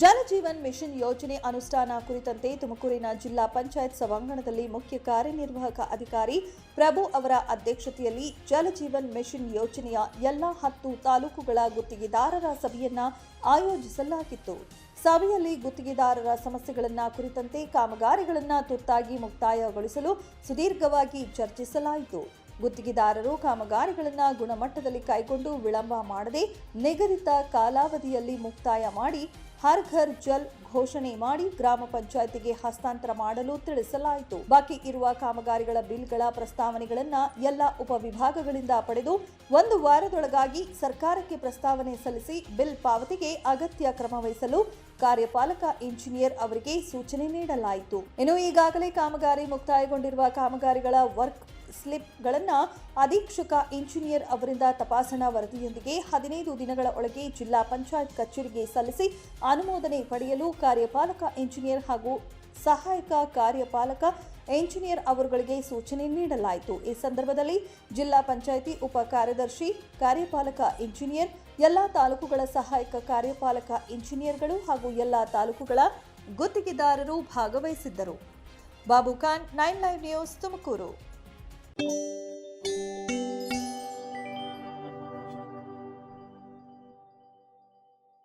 Jal Jeevan mission ಯೋಜನೆ ಅನುಷ್ಠಾನ ಕುರಿತಂತೆ ತುಮಕೂರಿನ ಜಿಲ್ಲಾ ಪಂಚಾಯತ್ ಸಭಾಂಗಣದಲ್ಲಿ ಮುಖ್ಯ ಕಾರ್ಯನಿರ್ವಾಹಕ ಅಧಿಕಾರಿ ಪ್ರಭು ಅವರ ಅಧ್ಯಕ್ಷತೆಯಲ್ಲಿ ಜಲಜೀವನ್ ಮಿಷನ್ ಯೋಜನೆಯ ಎಲ್ಲ ಹತ್ತು ತಾಲೂಕುಗಳ ಗುತ್ತಿಗೆದಾರರ ಸಭೆಯನ್ನ ಆಯೋಜಿಸಲಾಗಿತ್ತು. ಸಭೆಯಲ್ಲಿ ಗುತ್ತಿಗೆದಾರರ ಸಮಸ್ಯೆಗಳನ್ನ ಕುರಿತಂತೆ ಕಾಮಗಾರಿಗಳನ್ನ ತುರ್ತಾಗಿ ಮುಕ್ತಾಯಗೊಳಿಸಲು ಸುದೀರ್ಘವಾಗಿ ಚರ್ಚಿಸಲಾಯಿತು. ಗುತ್ತಿಗೆದಾರರು ಕಾಮಗಾರಿಗಳನ್ನು ಗುಣಮಟ್ಟದಲ್ಲಿ ಕೈಗೊಂಡು ವಿಳಂಬ ಮಾಡದೆ ನಿಗದಿತ ಕಾಲಾವಧಿಯಲ್ಲಿ ಮುಕ್ತಾಯ ಮಾಡಿ ಹರ್ ಘರ್ ಜಲ್ ಘೋಷಣೆ ಮಾಡಿ ಗ್ರಾಮ ಪಂಚಾಯತಿಗೆ ಹಸ್ತಾಂತರ ಮಾಡಲು ತಿಳಿಸಲಾಯಿತು. ಬಾಕಿ ಇರುವ ಕಾಮಗಾರಿಗಳ ಬಿಲ್ಗಳ ಪ್ರಸ್ತಾವನೆಗಳನ್ನ ಎಲ್ಲ ಉಪವಿಭಾಗಗಳಿಂದ ಪಡೆದು ಒಂದು ವಾರದೊಳಗಾಗಿ ಸರ್ಕಾರಕ್ಕೆ ಪ್ರಸ್ತಾವನೆ ಸಲ್ಲಿಸಿ ಬಿಲ್ ಪಾವತಿಗೆ ಅಗತ್ಯ ಕ್ರಮ ವಹಿಸಲು ಕಾರ್ಯಪಾಲಕ ಇಂಜಿನಿಯರ್ ಅವರಿಗೆ ಸೂಚನೆ ನೀಡಲಾಯಿತು. ಇನ್ನು ಈಗಾಗಲೇ ಕಾಮಗಾರಿ ಮುಕ್ತಾಯಗೊಂಡಿರುವ ಕಾಮಗಾರಿಗಳ ವರ್ಕ್ ಸ್ಲಿಪ್ಗಳನ್ನ ಅಧೀಕ್ಷಕ ಇಂಜಿನಿಯರ್ ಅವರಿಂದ ತಪಾಸಣಾ ವರದಿಯೊಂದಿಗೆ ಹದಿನೈದು ದಿನಗಳ ಒಳಗೆ ಜಿಲ್ಲಾ ಪಂಚಾಯತ್ ಕಚೇರಿಗೆ ಸಲ್ಲಿಸಿ ಅನುಮೋದನೆ ಪಡೆಯಲು ಕಾರ್ಯಪಾಲಕ ಇಂಜಿನಿಯರ್ ಹಾಗೂ ಸಹಾಯಕ ಕಾರ್ಯಪಾಲಕ ಎಂಜಿನಿಯರ್ ಅವರುಗಳಿಗೆ ಸೂಚನೆ ನೀಡಲಾಯಿತು. ಈ ಸಂದರ್ಭದಲ್ಲಿ ಜಿಲ್ಲಾ ಪಂಚಾಯಿತಿ ಉಪ ಕಾರ್ಯದರ್ಶಿ, ಕಾರ್ಯಪಾಲಕ ಇಂಜಿನಿಯರ್, ಎಲ್ಲ ತಾಲೂಕುಗಳ ಸಹಾಯಕ ಕಾರ್ಯಪಾಲಕ ಇಂಜಿನಿಯರ್ಗಳು ಹಾಗೂ ಎಲ್ಲ ತಾಲೂಕುಗಳ ಗುತ್ತಿಗೆದಾರರು ಭಾಗವಹಿಸಿದ್ದರು. Babu Khan, nine live news Tumakuru. thank you